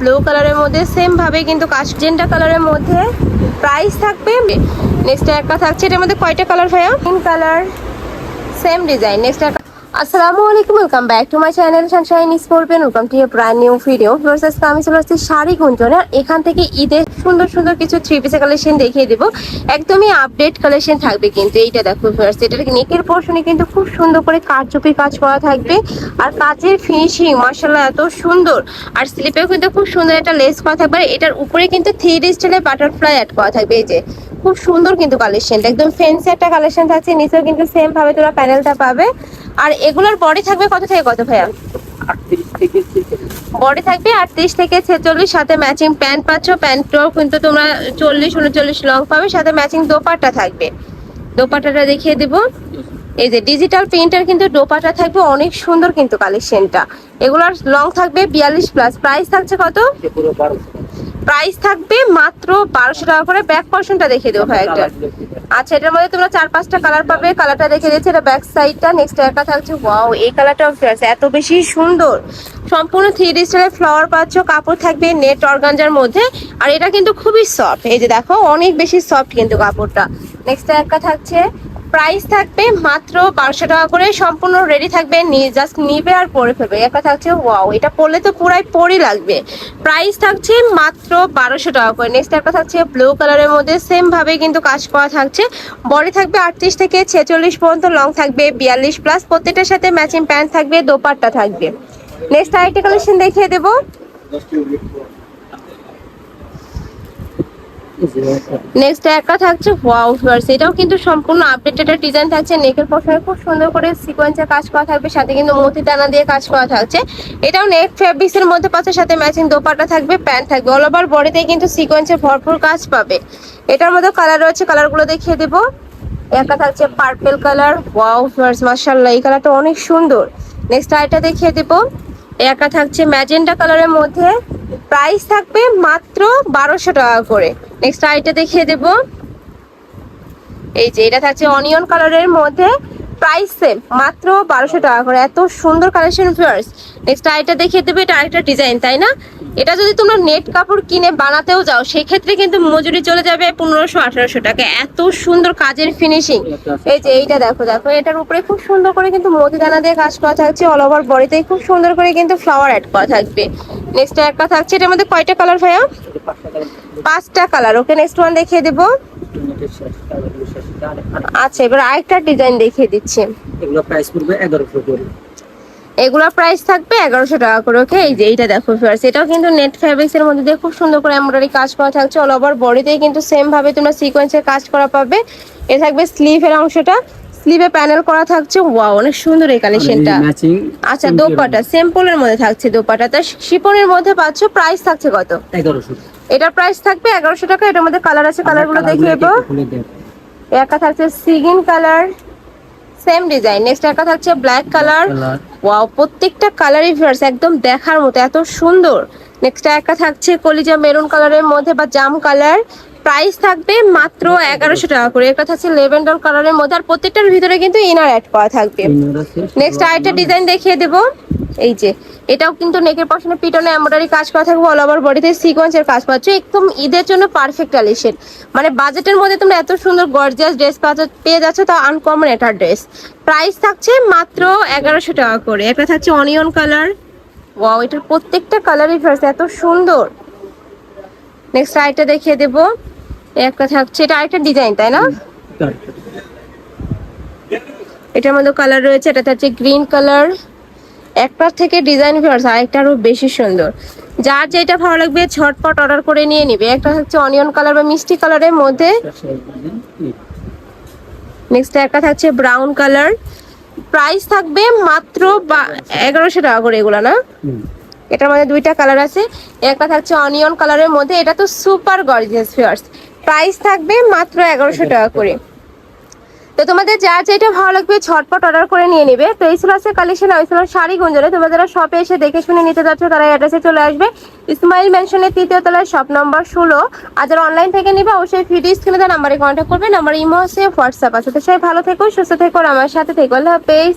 Blue কালারের মধ্যে same ভাবে কিন্তু কাস্টেন্ডা কালারের মধ্যে প্রাইস থাকবে। নেক্সট একটা থাকছে, এটার মধ্যে কয়টা কালার ভাইয়া? Pink colour same design next আসসালামু আলাইকুম welcome back to my channel sunshine স্পোর্টবেন welcome to a brand new video versus আমি চলে আসছি শাড়ি গুঞ্জনে, আর এখান থেকে ঈদের সুন্দর সুন্দর কিছু থ্রি পিসের কালেকশন দেখিয়ে দেবো। একদমই আপডেট কালেকশন থাকবে কিন্তু এইটা দেখো ফার্স্ট এটার নেকের পোর্শনে কিন্তু খুব সুন্দর করে কারচুপি কাজ করা থাকবে। আর কাজের ফিনিশিং মার্শাল্লাহ এত সুন্দর। আর স্লিপেও কিন্তু খুব সুন্দর একটা লেস করা থাকবে এটার উপরে কিন্তু থ্রি ডি স্টাইলের বাটারফ্লাই অ্যাড করা থাকবে, এই যে। খুব সুন্দর কিন্তু কালেকশনটা একদম ফেন্সি একটা কালেকশন থাকছে, নিচেও কিন্তু সেম ভাবে তোরা প্যানেলটা পাবে। আর এগুলোর বডি থাকবে কত থেকে কত ভাইয়া? বডি থাকবে আটত্রিশ থেকে ছেচল্লিশ, সাথে ম্যাচিং প্যান্ট পাচ্ছ প্যান্টটাও কিন্তু তোমরা চল্লিশ, উনচল্লিশ লং পাবে, সাথে ম্যাচিং দোপাট্টা থাকবে। দোপাট্টাটা দেখিয়ে দিব। এই যে ডিজিটাল প্রিন্টার কিন্তু দোপাট্টা থাকবে, অনেক সুন্দর কিন্তু কালেকশনটা এগুলোর লং থাকবে বিয়াল্লিশ প্লাস প্রাইস থাকছে কত? প্রাইস থাকবে মাত্র বারোশো টাকা করে ব্যাক পর্শনটা দেখিয়ে দেবো ভাই একটা। আচ্ছা এটার মধ্যে তোমরা চার পাঁচটা কালার পাবে। কালারটা দেখে দিচ্ছি, এটা ব্যাক সাইডটা নেক্সট একটা থাকছে ওয়াও এই কালারটাও ফ্রেশ এত বেশি সুন্দর। সম্পূর্ণ থ্রি ডি স্টাইলের ফ্লাওয়ার পাচ্ছ, কাপড় থাকবে নেট অর্গানজার মধ্যে। আর এটা কিন্তু খুবই সফট এই যে দেখো, অনেক বেশি সফট কিন্তু কাপড়টা। নেক্সট একটা থাকছে প্রাইস থাকবে মাত্র বারোশো টাকা করে, সম্পূর্ণ রেডি থাকবে জাস্ট নিবে আর পরে ফেলবে। একটা থাকছে ওয়াও এটা পরলে তো পুরাই পরি লাগবে। প্রাইস থাকছে মাত্র বারোশো টাকা করে। নেক্সট একটা থাকছে ব্লু কালারের মধ্যে সেম ভাবে কিন্তু কাজ করা থাকছে। বডি থাকবে আটত্রিশ থেকে ছেচল্লিশ পর্যন্ত লং থাকবে বিয়াল্লিশ প্লাস প্রত্যেকটার সাথে ম্যাচিং প্যান্ট থাকবে, দোপাট্টা থাকবে। নেক্সট আরেকটা কালেকশন দেখিয়ে দেবো। নেক্সট একটা থাকছে ওয়াও ফ্লাওয়ার্স এটাও কিন্তু সম্পূর্ণ আপডেটেড ডিজাইন থাকছে। নেকের পশনে খুব সুন্দর করে সিকোয়েন্সের কাজ করা থাকবে, সাথে কিন্তু মতি দানা দিয়ে কাজ করা থাকছে। এটাও নেক ফেব্রিক্স এর মধ্যে পাচ্ছে, সাথে ম্যাচিং দোপাট্টা থাকবে প্যান্ট থাকবে। অল ওভার বডিতে কিন্তু সিকোয়েন্সের ভরপুর কাজ পাবে। এটার মধ্যে কালার রয়েছে কালারগুলো দেখিয়ে দেবো। একটা থাকছে পার্পেল কালার ওয়াও ফ্লাওয়ার্স মার্শাল্লাহ এই কালারটা অনেক সুন্দর। নেক্সট আরেকটা দেখিয়ে দেবো। একটা থাকছে ম্যাজেন্টা কালারের মধ্যে। প্রাইস থাকবে মাত্র বারোশো টাকা করে। নেক্সট আইটা দেখিয়ে দেব। এই যে, এটা থাকছে অনিয়ন কালারের মধ্যে প্রাইস সেম মাত্র বারোশো টাকা করে। এত সুন্দর কালেকশন ফিয়ার্স নেক্সট আইটা দেখিয়ে দেবে, এটা আরেকটা ডিজাইন তাই না? এটা যদি তোমরা নেট কাপড় কিনে বানাতেও যাও, সেক্ষেত্রে কিন্তু মজুরি চলে যাবে পনেরোশো, আঠারোশো টাকা। এত সুন্দর কাজের ফিনিশিং এই যে এইটা দেখো দেখো, এটার উপরে খুব সুন্দর করে কিন্তু মতিদানা দিয়ে কাজ করা থাকছে অল ওভার বডিতে খুব সুন্দর করে কিন্তু ফ্লাওয়ার অ্যাড করা থাকবে। নেক্সট একটা থাকছে, এটার মধ্যে কয়টা কালার ভাইয়া? পাঁচটা কালার ওকে নেক্সট ওয়ান দেখিয়ে দেবো। আচ্ছা এবার আরেকটা ডিজাইন দেখিয়ে দিচ্ছি। এগুলোর প্রাইস থাকবে এগারোশো টাকা করে ওকে এই যে এইটা দেখো ফিয়ার্স এটাও কিন্তু নেট ফ্যাব্রিক্স এর মধ্যে দিয়ে খুব সুন্দর করে এমব্রয়ডারি কাজ করা থাকছে অল ওভার বডিতেই কিন্তু সেম ভাবে তোমরা সিকোয়েন্সের কাজ করা পাবে। এ থাকবে স্লিভের অংশটা স্লিভে প্যানেল করা থাকছে ওয়াও অনেক সুন্দর এই কালেকশনটা আচ্ছা দোপাটা সিম্পলের মধ্যে থাকছে দোপাটা। তো শিপনের মধ্যে পাচ্ছ প্রাইস থাকছে কত? এটার প্রাইস থাকবে এগারোশো টাকা এটার মধ্যে কালার আছে কালারগুলো দেখিয়ে দেবো একটা থাকছে sequin colour same design next একটা থাকছে ব্ল্যাক কালার ওয়াও প্রত্যেকটা কালারই ভিউয়ার্স একদম দেখার মতো এত সুন্দর। নেক্সট একটা থাকছে কলিজা মেরুন কালারের মধ্যে বা জাম কালার প্রাইস থাকবে মাত্র এগারোশো টাকা করে। একটা থাকছে লেভেন্ডার কালারের মধ্যে আর প্রত্যেকটার ভিতরে কিন্তু ইনার অ্যাড করা থাকবে। নেক্সট আরেকটা ডিজাইন দেখিয়ে দেব। এই যে এটাও কিন্তু নেকের পশনে পিটনে এমব্রয়ডারি কাজ করা থাকবে অল ওভার বডিতে সিকোয়েন্সের কাজ পাচ্ছ। একদম ঈদের জন্য পারফেক্ট কালেকশন মানে বাজেটের মধ্যে তোমরা এত সুন্দর গর্জিয়াস ড্রেস পেয়ে যাচ্ছ তা আনকমন একটা ড্রেস প্রাইস থাকছে মাত্র এগারোশো টাকা করে। একটা থাকছে অনিয়ন কালার ওয়াও এটার প্রত্যেকটা কালারই ফার্স্ট এত সুন্দর। নেক্সট আরেকটা দেখিয়ে দেব। একটা থাকছে এটা আরেকটা ডিজাইন তাই না? এটার মধ্যে কালার রয়েছে এটা হচ্ছে গ্রিন কালার একটা থেকে ডিজাইন ভিউয়ার্স আরেকটা আরও বেশি সুন্দর। যার যেটা ভালো লাগবে ছটপট অর্ডার করে নিয়ে নিবে। একটা হচ্ছে অনিয়ন কালার বা মিষ্টি কালারের মধ্যে। নেক্সট একটা থাকছে ব্রাউন কালার প্রাইস থাকবে মাত্র এগারোশো টাকা করে এগুলো না? এটার মধ্যে দুইটা কালার আছে। একটা থাকছে অনিয়ন কালারের মধ্যে। এটা তো সুপার গর্জিয়াস ফিয়ার্স প্রাইস থাকবে মাত্র এগারোশো টাকা করে। তো তোমাদের যা যেটা ভালো লাগবে ছটপট অর্ডার করে নিয়ে নেবে। তো এই ছিল কালেকশন ওই ছিল শাড়ি গুঞ্জনে। তোমরা যারা শপে এসে দেখে শুনে নিতে যাচ্ছ, তারা অ্যাড্রেসে চলে আসবে। ইসমাইল মেনশনের তৃতীয় তলার শপ নম্বর ষোলো। আর যারা অনলাইন থেকে নিবে, অবশ্যই ভিডিও স্ক্রিনে তার নাম্বারে কন্ট্যাক্ট করবে। নাম্বার ইমো আছে হোয়াটসঅ্যাপ আছে। তো সবাই ভালো থেকো, সুস্থ থেকো আমার সাথে থেকো। আল্লাহ হাফেজ।